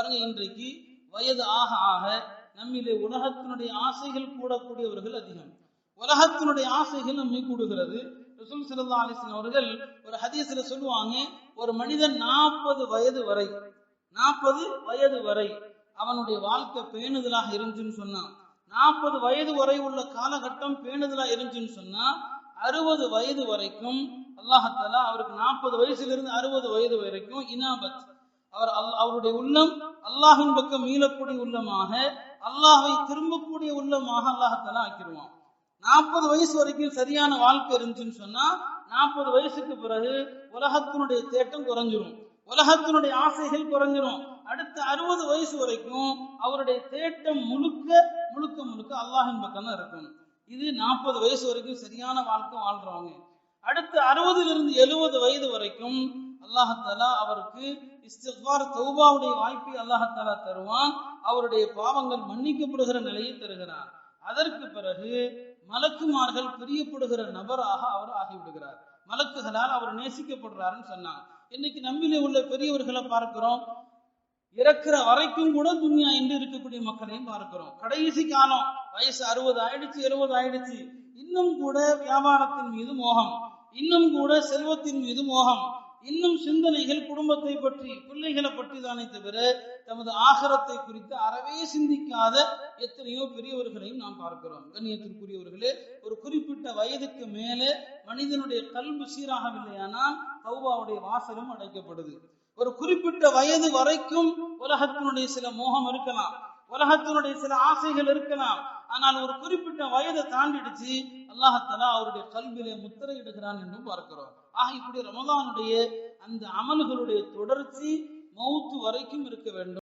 பாருங்க இன்றைக்கு வயது ஆக ஆக நம்மிலே உலகத்தினுடைய ஆசைகள் கூடக்கூடியவர்கள் அதிகம். உலகத்தினுடைய ஆசைகள் நம்மை கூடுகிறது. ரசூல் ஸல்லல்லாஹு அலைஹி அவர்கள் ஒரு ஹதீஸ்ல சொல்லுவாங்க ஒரு மனிதன் நாற்பது வயது வரை நாற்பது வயது வரை அவனுடைய வாழ்க்கை பேணுதலாக இருந்துச்சுன்னு சொன்னான். நாற்பது வயது வரை உள்ள காலகட்டம் பேணுதலா இருந்துச்சுன்னு சொன்னா அறுபது வயது வரைக்கும் அல்லாஹத்தாலா அவருக்கு நாற்பது வயசுல இருந்து அறுபது வயது வரைக்கும் இனாபத் அவர் அவருடைய உள்ளம் அல்லாஹின் பக்கம் மீளக்கூடிய உள்ளமாக அல்லாஹை திரும்பக்கூடிய உள்ளமாக அல்லாஹத்தாலா ஆக்கிடுவான். நாற்பது வயசு வரைக்கும் சரியான வாழ்க்கை இருந்துச்சுன்னு சொன்னா நாற்பது வயசுக்கு பிறகு உலகத்தினுடைய தேட்டம் குறைஞ்சிரும். உலகத்தினுடைய ஆசைகள் குறைஞ்சிரும். அடுத்த அறுபது வயசு வரைக்கும் அவருடைய தேட்டம் முழுக்க முழுக்க முழுக்க அல்லாஹின் பக்கம் தான் இருக்கும் இது நாற்பது வயசு வரைக்கும் சரியான வாழ்க்கை வாழ்றவங்க. அடுத்த அறுபதுல இருந்து எழுபது வயது வரைக்கும் அல்லாஹாலா அவருக்கு இஸ்திஃபார் தௌபாவுடைய வாய்ப்பை அல்லாஹாலா தருவான். அவருடைய பாவங்கள் மன்னிக்கப்படுகிற நிலையை தருகிறான் அதற்கு பிறகு மலக்குமார்கள் பிரியப்படுகிற நபராக அவர் ஆகிவிடுகிறார். மலக்குகளால் அவர் நேசிக்கப்படுறாருன்னு சொன்னாங்க. இன்னைக்கு நம்மிலே உள்ள பெரியவர்களை பார்க்கிறோம். இறக்குற வரைக்கும் கூட துன்யா என்று இருக்கக்கூடிய மக்களையும் பார்க்கிறோம். கடைசி காலம் வயசு அறுபது ஆயிடுச்சு எழுபது ஆயிடுச்சு. இன்னும் கூட வியாபாரத்தின் மீது மோகம். இன்னும் கூட செல்வத்தின் மீது மோகம். இன்னும் சிந்தனைகள் குடும்பத்தை பற்றி பிள்ளைகளை பற்றி தானே தவிர தமது ஆகரத்தை குறித்து அறவே சிந்திக்காத எத்தனையோ பெரியவர்களையும் நாம் பார்க்கிறோம். கண்ணியத்திற்குரியவர்களே ஒரு குறிப்பிட்ட வயதுக்கு மேலே மனிதனுடைய கல்வி சீராகவில்லையானால் கௌபாவுடைய வாசலும் அடைக்கப்படுது. ஒரு குறிப்பிட்ட வயது வரைக்கும் உலகத்தினுடைய சில மோகம் இருக்கலாம். உலகத்தினுடைய சில ஆசைகள் இருக்கலாம். ஆனால் ஒரு குறிப்பிட்ட வயதை தாண்டிடுச்சு அல்லாஹத்தலா அவருடைய கல்வியிலே முத்திரையிடுகிறான் என்றும் பார்க்கிறோம். ஆக இப்படி ரமதானுடைய அந்த அமல்களுடைய தொடர்ச்சி மௌத்து வரைக்கும் இருக்க வேண்டும்.